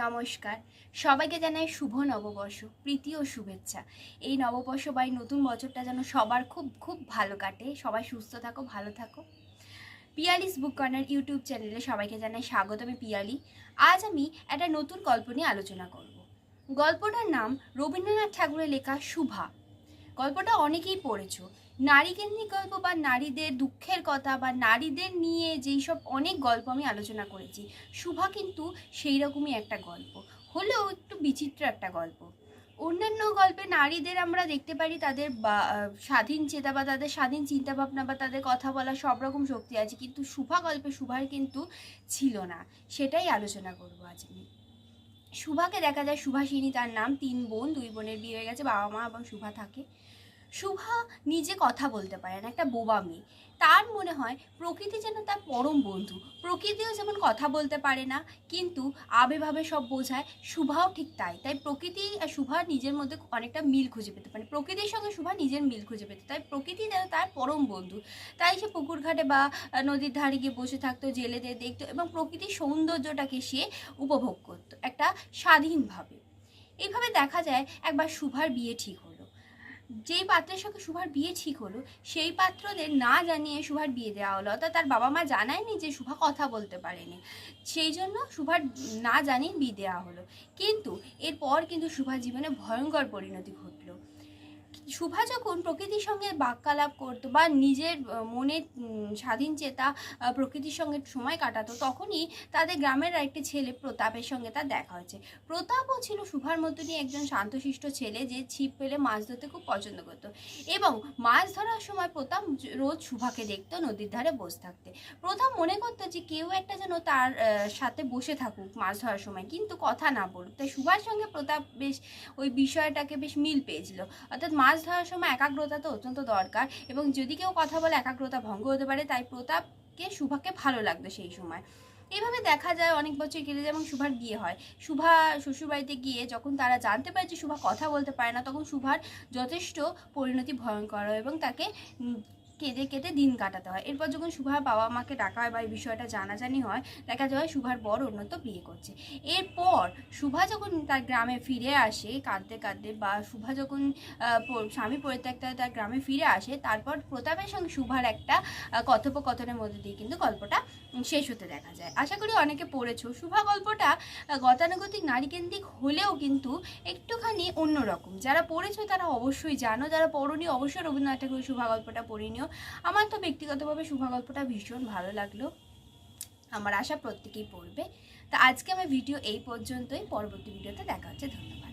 নমস্কার। সবাইকে জানাই শুভ নববর্ষ, প্রীতি ও শুভেচ্ছা। এই নববর্ষ বা নতুন বছরটা যেন সবার খুব খুব ভালো কাটে। সবাই সুস্থ থাকো, ভালো থাকো। পিয়ালিস বুক কর্নার ইউটিউব চ্যানেলে সবাইকে জানাই স্বাগত, আমি পিয়ালি। আজ আমি একটা নতুন গল্প নিয়ে আলোচনা করব। গল্পটার নাম রবীন্দ্রনাথ ঠাকুরের লেখা শুভা। গল্পটা অনেকেই পড়েছো নারী কেন্দ্রিক গল্প বা নারীদের দুঃখের কথা বা নারীদের নিয়ে যেই সব অনেক গল্প আমি আলোচনা করেছি, শুভা কিন্তু সেই রকমই একটা গল্প। হলেও একটু বিচিত্র একটা গল্প। অন্যান্য গল্পে নারীদের আমরা দেখতে পারি তাদের স্বাধীন চেতা বা তাদের স্বাধীন চিন্তাভাবনা বা তাদের কথা বলা সব রকম শক্তি আছে, কিন্তু শুভা গল্পে শুভার কিন্তু ছিল না। সেটাই আলোচনা করব আজ আমি। শুভাকে দেখা যায় সুভাষিনী তার নাম তিন বোন, দুই বোনের বিয়ে হয়ে গেছে, বাবা মা এবং শুভা থাকে। শুভা নিজে কথা বলতে পারে না, একটা বোবা মেয়ে। তার মনে হয় প্রকৃতি যেন তার পরম বন্ধু। প্রকৃতিও যেমন কথা বলতে পারে না, কিন্তু আবেভাবে সব বোঝায় শুভাও ঠিক তাই। তাই প্রকৃতি আর শুভা নিজের মধ্যে অনেকটা মিল খুঁজে পেতে পারে। প্রকৃতির সঙ্গে শুভা নিজের মিল খুঁজে পেতে, তাই প্রকৃতি যেন তার পরম বন্ধু। তাই সে পুকুর ঘাটে বা নদীর ধারে গিয়ে বসে থাকতো জেলেদের দেখতো এবং প্রকৃতির সৌন্দর্যটাকে সে উপভোগ করতো, একটা স্বাধীনভাবে। এইভাবে দেখা যায় একবার শুভার বিয়ে ঠিক হলো। যেই পাত্রের সঙ্গে সুভার বিয়ে ঠিক হলো, সেই পাত্রদের না জানিয়ে সুভার বিয়ে দেওয়া হলো। অর্থাৎ তার বাবা মা জানায়নি যে সুভা কথা বলতে পারেনি। সেই জন্য সুভার না জানিয়ে বিয়ে দেওয়া হলো। কিন্তু এরপর কিন্তু সুভার জীবনে ভয়ঙ্কর পরিণতি ঘটলো। শুভা যখন প্রকৃতির সঙ্গে বাক্যালাপ করতো বা নিজের মনের স্বাধীন চেতা প্রকৃতির সঙ্গে সময় কাটাতো, তখনই তাদের গ্রামের একটি ছেলে প্রতাপের সঙ্গে তার দেখা হয়েছে। প্রতাপও ছিল শুভার মতনই একজন শান্তশিষ্ট ছেলে যে ছিপ পেলে মাছ ধরতে খুব পছন্দ করতো এবং মাছ ধরার সময় প্রতাপ রোজ শুভাকে দেখতো নদীর ধারে বসে থাকতে। প্রতাপ মনে করতো যে কেউ একটা যেন তার সাথে বসে থাকুক মাছ ধরার সময়, কিন্তু কথা না বলুক। তাই শুভার সঙ্গে প্রতাপ বেশ ওই বিষয়টাকে বেশ মিল পেয়েছিল। অর্থাৎ মাছ ধরার সময় একাগ্রতা তো অত্যন্ত দরকার এবং যদি কেউ কথা বলে একাগ্রতা ভঙ্গ হতে পারে, তাই প্রতাপকে শুভাকে ভালো লাগবে সেই সময়। এইভাবে দেখা যায় অনেক বছর কেটে যায় এবং শুভার বিয়ে হয়। শুভা শ্বশুরবাড়িতে গিয়ে যখন তারা জানতে পারে যে শুভা কথা বলতে পারে না, তখন শুভার যথেষ্ট পরিণতি ভয়ঙ্কর হয় এবং তাকে কেঁদে কেটে দিন কাটাতে হয়। এরপর যখন সুভার বাবা মাকে ডাকা হয় বা এই বিষয়টা জানাজানি হয়, দেখা যায় সুভার বর উন্নত বিয়ে করছে। এরপর সুভা যখন তার গ্রামে ফিরে আসে, কাঁদতে কাঁদতে বা সুভা যখন স্বামী পরিত্যক্ত তার গ্রামে ফিরে আসে, তারপর প্রতাপের সঙ্গে সুভার একটা কথোপকথনের মধ্যে দিয়ে কিন্তু গল্পটা শেষ হতে দেখা যায়। আশা করি অনেকে পড়েছো। সুভা গল্পটা গতানুগতিক, নারীকেন্দ্রিক হলেও কিন্তু একটুখানি অন্যরকম। যারা পড়েছো তারা অবশ্যই জানো, যারা পড়নি অবশ্যই রবীন্দ্রনাথ ঠাকুর সুভা গল্পটা পড়ে নিও। আমার তো ব্যক্তিগতভাবে শুভ গল্পটা ভীষণ ভালো লাগল। আমার আশা প্রত্যেকেই পড়বে। তা আজকে আমার ভিডিও এই পর্যন্তই। পরবর্তী ভিডিওতে দেখা হচ্ছে। ধন্যবাদ।